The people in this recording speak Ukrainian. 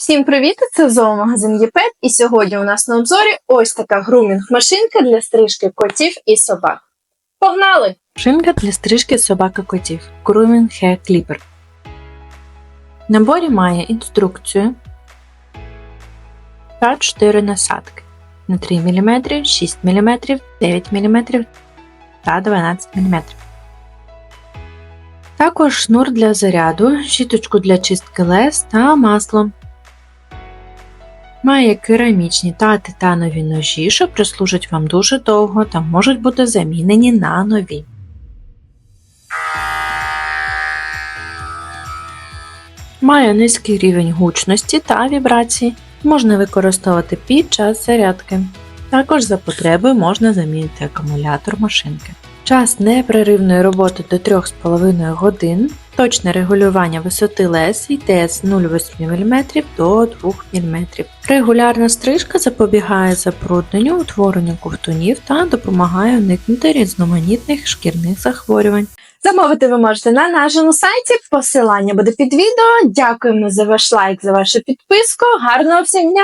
Всім привіт! Це зоомагазин ЄПЕТ, і сьогодні у нас на обзорі ось така грумінг-машинка для стрижки котів і собак. Погнали! Шинка для стрижки собаки котів Grooming Hair Clipper. В наборі має інструкцію та 4 насадки на 3 мм, 6 мм, 9 мм та 12 мм. Також шнур для заряду, щіточку для чистки лез та масло. Має керамічні та титанові ножі, що прослужать вам дуже довго та можуть бути замінені на нові. Має низький рівень гучності та вібрацій. Можна використовувати під час зарядки. Також за потреби можна замінити акумулятор машинки. Час непреривної роботи до 3,5 годин. Точне регулювання висоти лез йде з 0,8 мм до 2 мм. Регулярна стрижка запобігає забрудненню, утворенню ковтунів та допомагає уникнути різноманітних шкірних захворювань. Замовити ви можете на нашому сайті. Посилання буде під відео. Дякуємо за ваш лайк, за вашу підписку. Гарного всім дня!